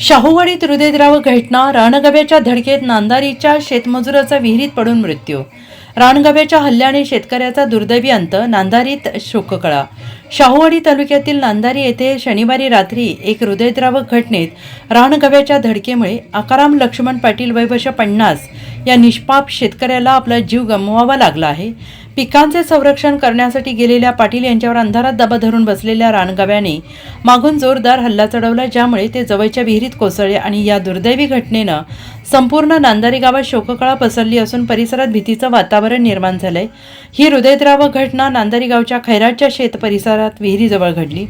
शाहूवाडीत हृदयद्रावक घटना रानगव्याच्या धडकेत नांदारीच्या शेतमजुराचा विहिरीत पडून मृत्यू. रानगव्याच्या हल्ल्याने शेतकऱ्याचा दुर्दैवी अंत नांदारीत शोककळा. शाहूवाडी तालुक्यातील नांदारी येथे शनिवारी रात्री एक हृदयद्रावक घटनेत रानगव्याच्या धडकेमुळे आकाराम लक्ष्मण पाटील वय पन्नास या निष्पाप शेतकऱ्याला आपला जीव गमवावा लागला आहे. पिकांचे संरक्षण करण्यासाठी गेलेल्या पाटील यांच्यावर अंधारात दबा धरून बसलेल्या रानगव्याने मागून जोरदार हल्ला चढवला ज्यामुळे ते जवळच्या विहिरीत कोसळले आणि या दुर्दैवी घटनेनं संपूर्ण नांदारी गावात शोककळा पसरली असून परिसरात भीतीचं वातावरण निर्माण झालंय. ही हृदयद्रावक घटना नांदारी गावच्या खैराटच्या शेत परिसरात विहिरीजवळ घडली.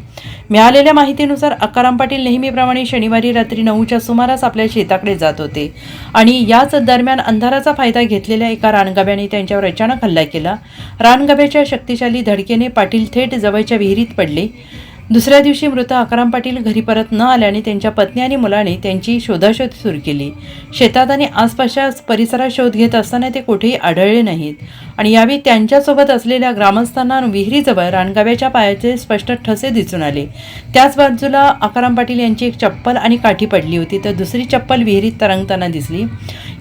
मिळालेल्या माहितीनुसार अकाराम पाटील नेहमीप्रमाणे शनिवारी रात्री नऊच्या सुमारास आपल्या शेताकडे जात होते आणि याच दरम्यान अंधाराचा फायदा घेतलेल्या एका रानगव्याने त्यांच्यावर अचानक हल्ला केला. रानगव्याच्या शक्तिशाली धडकेने पाटील थेट जवळच्या विहिरीत पडले. दुसऱ्या दिवशी मृत अकराम पाटील घरी परत न आल्याने त्यांच्या पत्नी आणि मुलाने त्यांची शोधाशोध सुरू केली. शेतात आणि आसपासच्या परिसरात शोध घेत असताना ते कुठेही आढळले नाहीत. आणि यावेळी त्यांच्यासोबत असलेल्या ग्रामस्थांना विहिरीजवळ रानगाव्याच्या पायाचे स्पष्ट ठसे दिसून आले. त्याच बाजूला अकराम पाटील यांची एक चप्पल आणि काठी पडली होती. तर दुसरी चप्पल विहिरीत तरंगताना दिसली.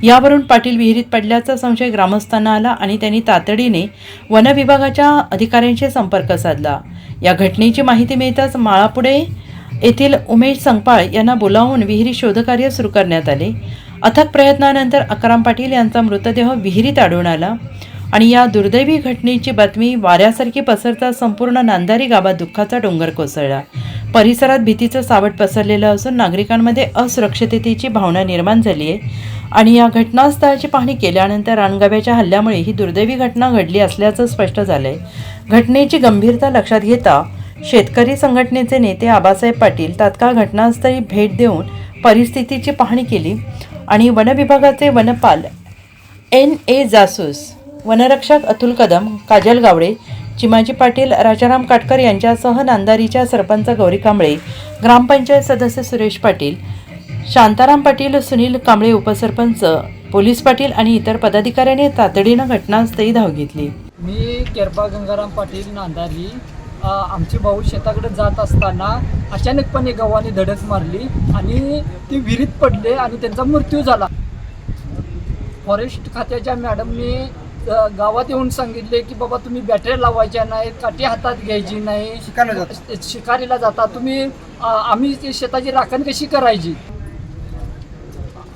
यावरून पाटील विहिरीत पडल्याचा संशय ग्रामस्थांना आला आणि त्यांनी तातडीने वनविभागाच्या अधिकाऱ्यांशी संपर्क साधला. या घटनेची माहिती मिळताच माळापुढे येथील उमेश संगपाळ यांना बोलावून विहिरी शोधकार्य सुरू करण्यात आले. अथक प्रयत्नानंतर अकराम पाटील यांचा मृतदेह विहिरीत आढळून आला आणि या दुर्दैवी घटनेची बातमी वाऱ्यासारखी पसरता संपूर्ण नांदारी गावात दुःखाचा डोंगर कोसळला. परिसरात भीतीचं सावट पसरलेलं असून नागरिकांमध्ये असुरक्षिततेची भावना निर्माण झाली आहे. आणि या घटनास्थळाची पाहणी केल्यानंतर रानगाव्याच्या हल्ल्यामुळे ही दुर्दैवी घटना घडली असल्याचं स्पष्ट झालंय. घटनेची गंभीरता लक्षात घेता शेतकरी संघटनेचे नेते आबासाहेब पाटील तात्काळ घटनास्थळी भेट देऊन परिस्थितीची पाहणी केली आणि वनविभागाचे वनपाल एन ए जासूस वनरक्षक अतुल कदम काजल गावडे चिमाजी पाटील राजाराम काटकर यांच्यासह नांदारीच्या सरपंच गौरी कांबळे ग्रामपंचायत सदस्य सुरेश पाटील शांताराम पाटील सुनील कांबळे उपसरपंच पोलीस पाटील आणि इतर पदाधिकाऱ्यांनी तातडीनं घटनास्थळी धाव घेतली. मी केरबा गंगाराम पाटील नांदारी आमचे भाऊ शेताकडे जात असताना अचानकपणे गव्हाने धडक मारली आणि ती विहिरीत पडले आणि त्यांचा मृत्यू झाला. फॉरेस्ट खात्याच्या मॅडमनी गावात येऊन सांगितले की बाबा तुम्ही बॅटऱ्या लावायच्या नाहीत काठी हातात घ्यायची नाही. शिकारीला जाता. तुम्ही आम्ही शेताची राखण कशी करायची?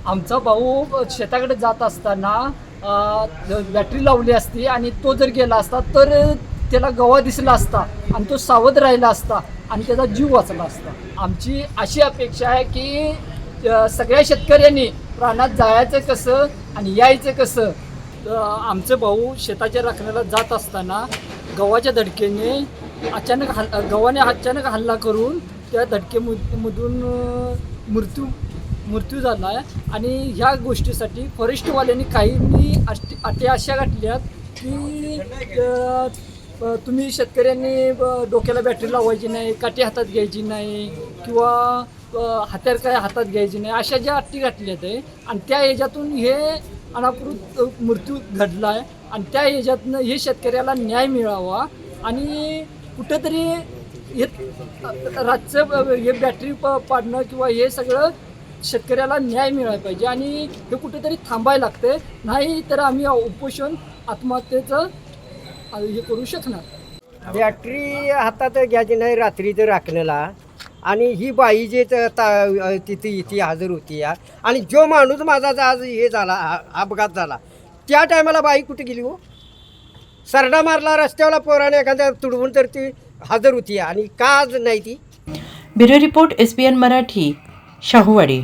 आमचा भाऊ शेताकडे जात असताना बॅटरी लावली असती आणि तो जर गेला असता तर त्याला गवा दिसला असता आणि तो सावध राहिला असता आणि त्याचा जीव वाचला असता. आमची अशी अपेक्षा आहे की सगळ्या शेतकऱ्यांनी प्राणात जायचं कसं आणि यायचं कसं? आमचं आमचे भाऊ शेताच्या राखण्याला जात असताना गव्हाच्या धडकेने अचानक हल गव्हाने अचानक हल्ला करून त्या धडकेमधून मृत्यू मृत्यू झाला आहे. आणि ह्या गोष्टीसाठी फॉरेस्टवाल्यांनी काही अष्टी अटी अशा घातल्यात की तुम्ही शेतकऱ्यांनी डोक्याला बॅटरी लावायची नाही काठी हातात घ्यायची नाही किंवा अ, हत्यार काय हातात घ्यायची नाही अशा ज्या अटी घातल्या आहेत आणि त्या ह्याच्यातून हे अनाकृत मृत्यू घडला आहे. आणि त्या ह्याच्यातनं हे शेतकऱ्याला न्याय मिळावा. आणि कुठंतरी हे रातचं हे बॅटरी प पाडणं किंवा हे सगळं शेतकऱ्याला न्याय मिळाला पाहिजे आणि हे कुठेतरी थांबायला लागते. नाही तर आम्ही उपोषण आत्महत्येचं हे करू शकणार. बॅटरी हातात घ्यायची नाही रात्री तर राखण्याला. आणि ही बाई जे त- ता- तिथे इथे हजर होती या. आणि जो माणूस माझा आज हे झाला अपघात झाला त्या टायमाला बाई कुठे गेली हो? सरडा मारला रस्त्याला पोराने एखाद्या तुडवून तर ती हजर होती आणि का आज नाही ती? Bureau report S P N Marathi. Shahuwadi